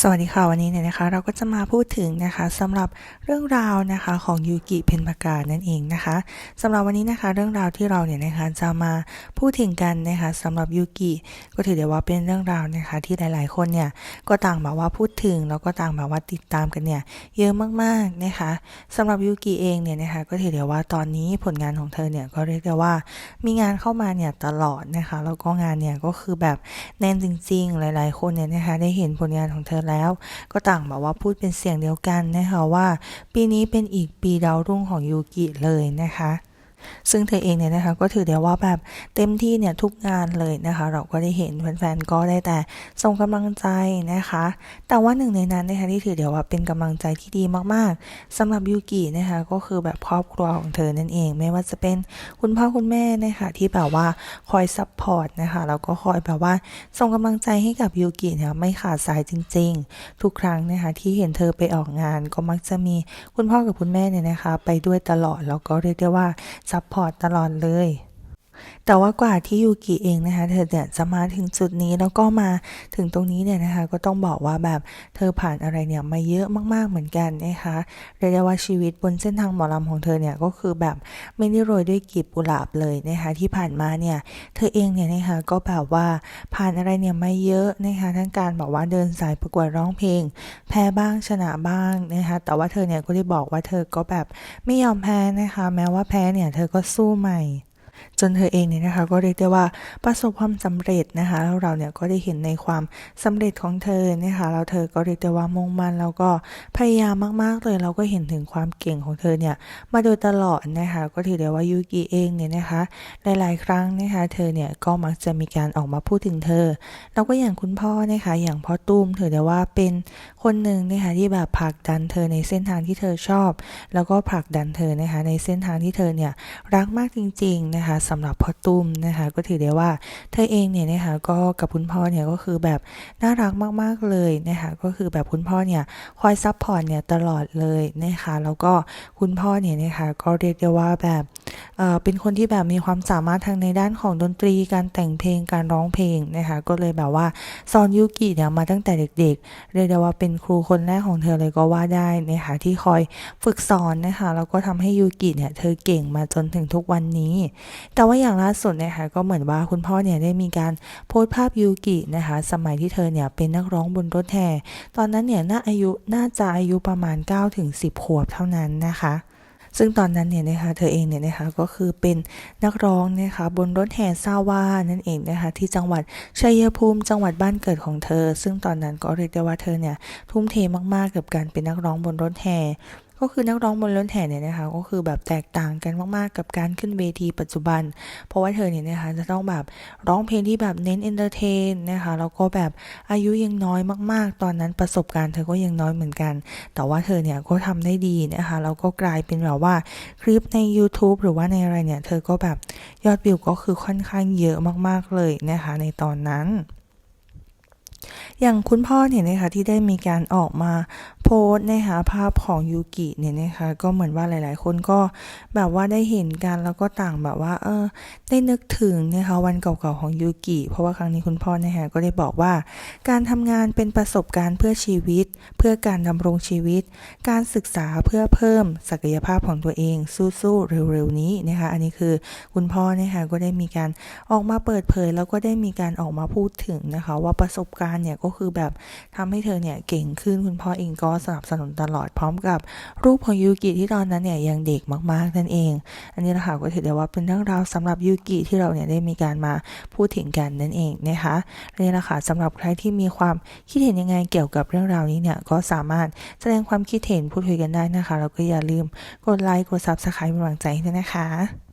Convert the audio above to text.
สวัสดีค่ะวันนี้เนี่ยนะคะ เราก็จะมาพูดถึงนะคะสำหรับเรื่องราวนะคะของยูกิเพนปากานั่นเองนะคะสำหรับวันนี้นะคะ เรื่องราวที่เราเนี่ยนะคะจะมาพูดถึงกันนะคะสำหรับยูกิก็ถือได้ว่าเป็นเรื่องราวนะคะ ที่หลาย ๆ คนเนี่ยก็ต่างแบบว่าพูดถึงแล้วก็ต่างแบบว่าติดตามกันเนี่ยเยอะมากๆนะคะสำหรับยูกิเองเนี่ยนะคะก็ถือได้ว่าตอนนี้ผลงานของเธอเนี่ยก็เรียกได้ว่ามีงานเข้ามาเนี่ยตลอดนะคะแล้วก็งานเนี่ยก็คือแบบแน่นจริง ๆ หลาย ๆ คนเนี่ยนะคะได้เห็นผลงานของเธอแล้ว ก็ต่างบอกว่าพูดเป็นเสียงเดียวกันนะคะว่า ปีนี้เป็นอีกปีดาวรุ่งของยูกิเลยนะคะ ซึ่งเธอเองเนี่ยนะคะก็ถือได้ว่าแบบเต็มที่เนี่ยทุกงานเลยนะคะ เราก็ได้เห็นแฟนๆก็ได้แต่ส่งกำลังใจนะคะ แต่ว่าหนึ่งในนั้นนะคะที่ถือเดียวว่าเป็นกำลังใจที่ดีมากๆสำหรับยูกินะคะก็คือแบบครอบครัวของเธอนั่นเอง ไม่ว่าจะเป็นคุณพ่อคุณแม่นะคะที่แบบว่าคอยซัพพอร์ตนะคะแล้วก็คอยแบบว่าส่งกำลังใจให้กับยูกิเนี่ยไม่ขาดสายจริง ๆ ทุกครั้งนะคะที่เห็นเธอไปออกงานก็มักจะมีคุณพ่อกับคุณแม่เนี่ยนะคะ ไปด้วยตลอดแล้วก็เรียกได้ว่าซัพพอร์ตตลอดเลย แต่ว่ากว่าที่ยูกิเองนะคะเธอเนี่ยจะมาถึงจุดนี้แล้วก็มาถึงตรงนี้เนี่ยนะคะ ก็ต้องบอกว่าแบบเธอผ่านอะไรเนี่ยมาเยอะมากๆเหมือนกันนะคะเรียกได้ว่าชีวิตบนเส้นทางหมอลำของเธอเนี่ยก็คือแบบไม่ได้โรยด้วยกลีบกุหลาบเลยนะคะที่ผ่านมาเนี่ยเธอเองเนี่ยนะคะก็แบบว่าผ่านอะไรเนี่ยมาเยอะนะคะทั้งการบอกว่าเดินสายประกวดร้องเพลง แพ้บ้างชนะบ้างนะคะแต่ว่าเธอเนี่ยก็ได้บอกว่าเธอก็แบบไม่ยอมแพ้นะคะ แม้ว่าแพ้เนี่ยเธอก็สู้ใหม่ จนเธอเองเนี่ยนะคะ ก็เรียกได้ว่าประสบความสำเร็จนะคะแล้วเราเนี่ยก็ได้เห็นในความสำเร็จของเธอนะคะแล้วเธอก็เรียกได้ว่ามุ่งมั่นแล้วก็พยายามมากๆเลยเราก็เห็นถึงความเก่งของเธอเนี่ยมาโดยตลอดนะคะก็ถือได้ว่ายูกิเองเนี่ยนะคะหลายๆ ครั้งนะคะเธอเนี่ยก็มักจะมีการออกมาพูดถึงเธอ แล้วก็อย่างคุณพ่อนะคะอย่างพ่อตุ้มถือได้ว่าเป็นคนหนึ่งนะคะที่แบบผลักดันเธอในเส้นทางที่เธอชอบ แล้วก็ผลักดันเธอนะคะในเส้นทางที่เธอเนี่ยรักมากจริงๆนะคะสำหรับพ่อตุ้มนะคะก็ถือได้ว่าเธอเองเนี่ยนะคะก็กับคุณพ่อเนี่ยก็คือแบบน่ารักมากๆเลยนะคะก็คือแบบคุณพ่อเนี่ยคอยซัพพอร์ตเนี่ยตลอดเลยนะคะแล้วก็คุณพ่อเนี่ยนะคะก็เรียกได้ว่าแบบ เป็นคนที่แบบมีความสามารถทางในด้านของดนตรีการแต่งเพลงการร้องเพลงนะคะก็เลยแบบว่าสอนยูกิเนี่ยมาตั้งแต่เด็กๆ เรียกได้ว่าเป็นครูคนแรกของเธอเลยก็ว่าได้นะคะที่คอยฝึกสอนนะคะแล้วก็ทำให้ยูกิเนี่ยเธอเก่งมาจนถึงทุกวันนี้ แต่ว่าอย่างล่าสุดนะคะก็เหมือนว่าคุณพ่อเนี่ยได้มีการโพสต์ภาพยูกินะคะสมัยที่เธอเนี่ยเป็นนักร้องบนรถแห่ตอนนั้นเนี่ยน่าอายุน่าจะอายุประมาณ9-10ขวบเท่านั้นนะคะ ซึ่งตอนนั้นเนี่ยนะคะเธอเองเนี่ยนะคะก็คือเป็นนักร้องนะคะบนรถแห่ซาว่านั่นเองนะคะที่จังหวัดชัยภูมิจังหวัดบ้านเกิดของเธอ ซึ่งตอนนั้นก็เรียกได้ว่าเธอเนี่ยทุ่มเทมากๆกับการเป็นนักร้องบนรถแห่ ก็คือนักร้องบนรถแห่เนี่ยนะคะก็คือแบบแตกต่างกันมากๆ กับการขึ้นเวทีปัจจุบัน เพราะว่าเธอเนี่ยนะคะจะต้องแบบร้องเพลงที่แบบเน้นเอนเตอร์เทนนะคะแล้วก็แบบอายุยังน้อยมากๆ ตอนนั้นประสบการณ์เธอก็ยังน้อยเหมือนกัน แต่ว่าเธอเนี่ยก็ทำได้ดีนะคะแล้วก็กลายเป็นแบบว่าคลิปใน YouTube หรือว่าในอะไรเนี่ยเธอก็แบบยอดวิวก็คือค่อนข้างเยอะมากๆเลยนะคะในตอนนั้นอย่างคุณพ่อเนี่ยนะคะที่ได้มีการออกมา โพสต์นะคะภาพของยูกิเนี่ยนะคะก็เหมือนว่าหลายๆ คนก็แบบว่าได้เห็นกันแล้วก็ต่างแบบว่าเออได้นึกถึงนะคะวันเก่าๆของยูกิเพราะว่าครั้งนี้คุณพ่อนะคะก็ได้บอกว่า การทำงานเป็นประสบการณ์เพื่อชีวิต เพื่อการดำรงชีวิต การศึกษาเพื่อเพิ่มศักยภาพของตัวเองสู้ๆเร็วๆนี้นะคะอันนี้คือคุณพ่อนะคะก็ได้มีการออกมาเปิดเผย แล้วก็ได้มีการออกมาพูดถึงนะคะว่าประสบการณ์เนี่ยก็คือแบบทำให้เธอเนี่ยเก่งขึ้นคุณพ่อเองก็สนับสนุนตลอดพร้อมกับรูปของยูกิที่ตอนนั้นเนี่ยยังเด็กมากๆนั่นเอง อันนี้นะคะก็ถือได้ว่าเป็นเรื่องราวสำหรับยูกิที่เราเนี่ยได้มีการมาพูดถึงกันนั่นเองนะคะนี่แหละค่ะสำหรับใครที่มีความคิดเห็นยังไงเกี่ยวกับเรื่องราวนี้เนี่ยก็สามารถแสดงความคิดเห็นพูดคุยกันได้นะคะแล้วก็อย่าลืมกดไลค์กดซับสไครป์เป็นกำลังใจให้ด้วยนะคะ